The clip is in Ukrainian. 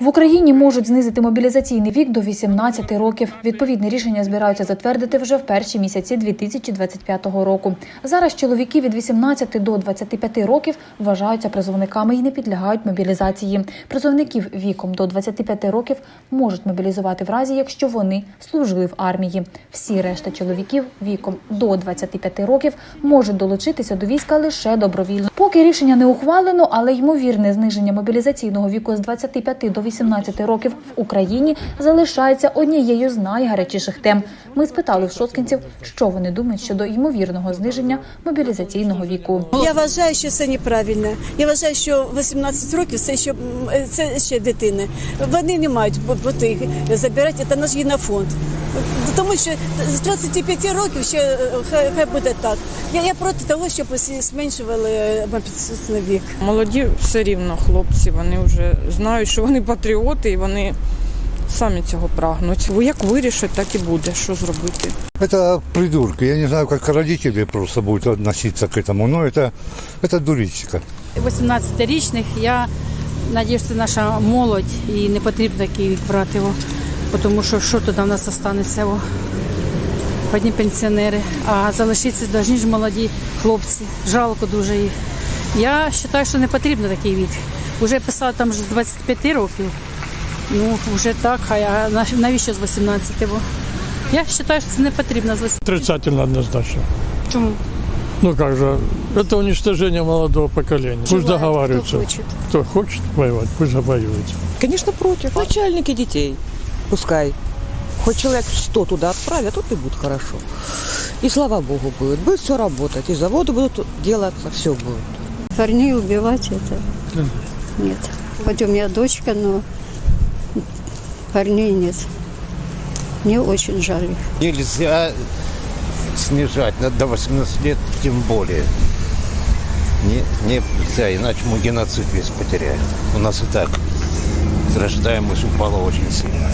В Україні можуть знизити мобілізаційний вік до 18 років. Відповідне рішення збираються затвердити вже в перші місяці 2025 року. Зараз чоловіки від 18 до 25 років вважаються призовниками і не підлягають мобілізації. Призовників віком до 25 років можуть мобілізувати в разі, якщо вони служили в армії. Всі решта чоловіків віком до 25 років можуть долучитися до війська лише добровільно. Поки рішення не ухвалено, але ймовірне зниження мобілізаційного віку з 25 до 18 років в Україні залишається однією з найгарячіших тем. Ми спитали в шоскінців, що вони думають щодо ймовірного зниження мобілізаційного віку. Я вважаю, що це неправильно. Я вважаю, що 18 років це ще м, це ще дитини. Вони не мають бу- бути їх забирати. Це наш генофонд. Тому що з 25 років ще хай, хай буде так. Я, я проти того, щоб усі зменшували мобілізаційний вік. Молоді все рівно хлопці, вони вже знають, що вони патріоти і вони самі цього прагнуть. Бо як вирішать, так і буде. Що зробити? Это придурки. Я не знаю, как родители просто будут относиться к этому, но это, это дуричка. 18-річних. Я надіюсь, це наша молодь і не потрібно такий вік брати його, тому що що туди в нас залишиться? о, Одні пенсіонери, а залишитися повинні ж молоді хлопці. Жалко дуже їх. Я вважаю, що не потрібно такий вік. Уже писала там вже з 25 років. Ну, вже так, хай, а наш- навіщо з 18? Бо я вважаю, що це не потрібно з 18. Отрицательно однозначно. Чому? Ну как же, это уничтожение молодого поколения. Пусть Желает, договариваются. кто хочет. Кто хочет воевать, пусть воюет. Конечно, против. Начальники детей. Пускай. Хоть человек 100 туда отправят, тут и будет хорошо. И слава богу будет. Будет все работать. И заводы будут делаться, все будет. Парней убивать это нет. Хоть у меня дочка, но парней нет. Мне очень жаль их. Нельзя снижать до 18 лет, тем более. Не, нельзя, иначе мы геноцид весь потеряем. У нас и так рождаемость упала очень сильно.